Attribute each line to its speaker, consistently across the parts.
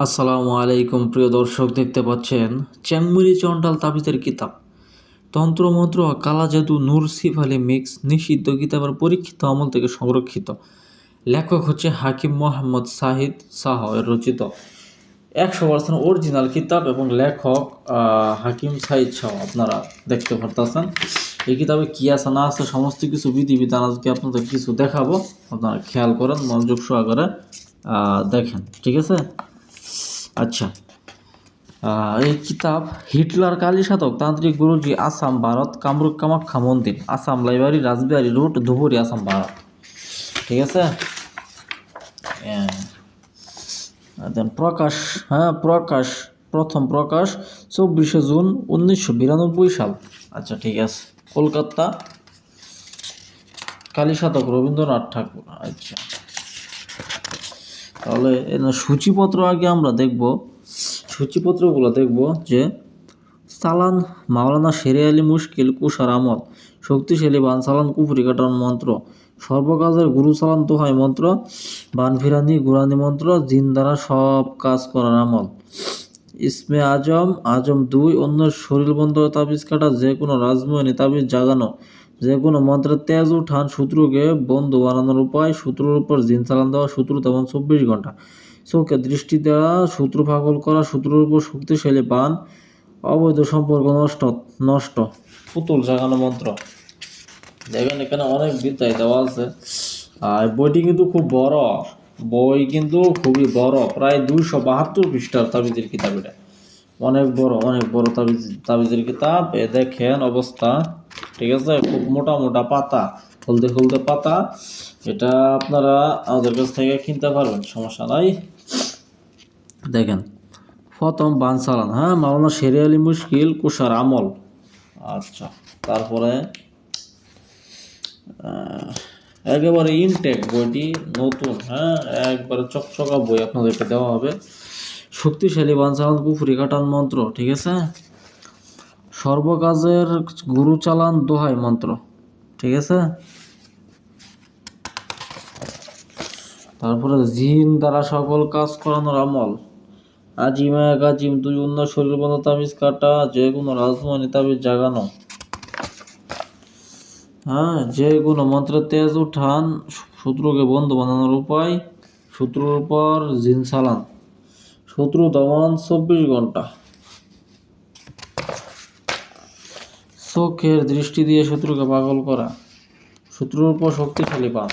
Speaker 1: আসসালামু আলাইকুম, প্রিয় দর্শক, দেখতে পাচ্ছেন চ্যাংমুরি চন্ডাল তাবিজের কিতাব। তন্ত্রমন্ত্র কালা জাদু নূর আলী মিক্স নিষিদ্ধ কিতাবের পরীক্ষিত আমল থেকে সংরক্ষিত। লেখক হচ্ছে হাকিম মোহাম্মদ সাহিদ শাহ এর রচিত একশো পার্সেন্ট অরিজিনাল কিতাব এবং লেখক হাকিম সাহিদ শাহ। আপনারা দেখতে পারতেছেন এই কিতাবে কি আছে, না আছে, সমস্ত কিছু বিধিবিধান আজকে আপনাদের কিছু দেখাবো। আপনারা খেয়াল করেন, মনোযোগ সহকারে দেখেন, ঠিক আছে? আচ্ছা। এই কিতাব হিটলার কালী সাধক, তান্ত্রিক গুরুজি আসাম, ভারত, কামরূপ কামাখ্যা মন্দির, আসাম লাইব্রেরি, রাজবিহারী রোড ধুবুরি, আসাম, ভারত। ঠিক আছে? দেন প্রকাশ হ্যাঁ প্রকাশ, প্রথম প্রকাশ চব্বিশে জুন উনিশশো বিরানব্বই সাল। আচ্ছা ঠিক আছে। কলকাতা। কালী সাধক রবীন্দ্রনাথ ঠাকুর আচ্ছা। তাহলে সূচিপত্র আগে আমরা দেখব। সূচিপত্রগুলো দেখব যে সালান মাওলানা শেরে আলী মুশকিল কুষার আমল, শক্তিশালী বান সালান কুফরি কাটান মন্ত্র, সর্বকাজের গুরু সালান দোহাই মন্ত্র, বান ফিরানি গুরানি মন্ত্র জিন দ্বারা সব কাজ করার আমল। ইসমে আজম আজম দুই অন্য শরীর বন্ধ তাবিজ কাটা, যে কোনো রাজমোহনী তাবিজ জাগানো যে কোনো মন্ত্রের তেজ, উঠান, শত্রুকে বন্ধু বানানোর উপায়, শত্রুর উপর জিন চালান দেওয়া, শত্রু তেমন চব্বিশ ঘণ্টা। চোখে দৃষ্টি দেওয়া, শত্রু পাগল করা, শত্রুর উপর শক্তিশালী বান, অবৈধ সম্পর্ক নষ্ট নষ্ট। পুতুল জাগানো মন্ত্র। দেখেন এখানে অনেক বিদ্যায় দেওয়া আছে। আর বইটি কিন্তু খুব বড়। বই কিন্তু খুবই বড়, প্রায় দুইশো বাহাত্তর পৃষ্ঠার তাবিজের কিতাব এটা। অনেক বড় অনেক বড় তাবিজ তাবিজের কিতাব। এ দেখেন অবস্থা। ঠিক আছে? খুব মোটা মোটা পাতা, হলদে হলদে পাতা। এটা আপনারা আমাদের কাছ থেকে কিনতে পারবেন, সমস্যা নাই। দেখেন, প্রথম বানসালান হ্যাঁ? মাওলানা শেরে আলী মুশকিল কুষার আমল। আচ্ছা তারপরে একেবারে ইনটেক বইটি নতুন হ্যাঁ? একবারে চকচকা বই আপনাদেরকে দেওয়া হবে। শক্তিশালী বানসালান কুফুরি কাটান মন্ত্র, ঠিক আছে? সর্বকাজের গুরু চালান দোহাই মন্ত্র। ঠিক আছে? তারপরে জিন দ্বারা সকল কাজ করানোর আমল। আজিম এক আজিম, দুই অন্য শরীর বন্ধ, তাবিজ কাটা, যে কোনো রাজমণি তাবিজ জাগানো। হ্যাঁ যে কোনো মন্ত্রে তেজ উঠান, শত্রুকে বন্ধু বানানোর উপায়, শত্রুর উপর জিন চালান। শত্রু দমন চব্বিশ ঘণ্টা। চোখের দৃষ্টি দিয়ে শত্রুকে পাগল করা। শত্রুর উপর শক্তিশালী পান।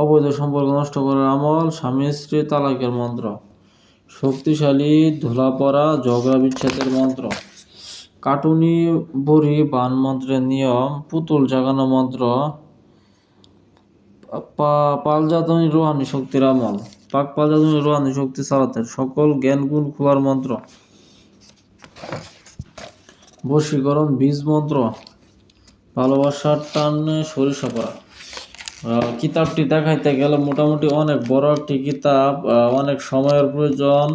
Speaker 1: অবৈধ সম্পর্ক নষ্ট করার আমল, স্বামী স্ত্রী তালাকের মন্ত্র। শক্তিশালী ধুলা পড়া ঝগড়া বিচ্ছেদের মন্ত্র। কাটুনি, বড়ি, বান মন্ত্রের নিয়ম। পুতুল জাগানো মন্ত্র। পালজাতনী রোহানি শক্তির আমল। পাক পালজাতনী রোহানি শক্তি চালাতে সকল জ্ঞান, গুণ, খোলার মন্ত্র। বশীকরণ বীজ মন্ত্র, ভালোবাসার টান সরিষা পড়া। কিতাবটি দেখাইতে গেলে মোটামুটি অনেক বড় একটি কিতাব অনেক সময়ের প্রয়োজন।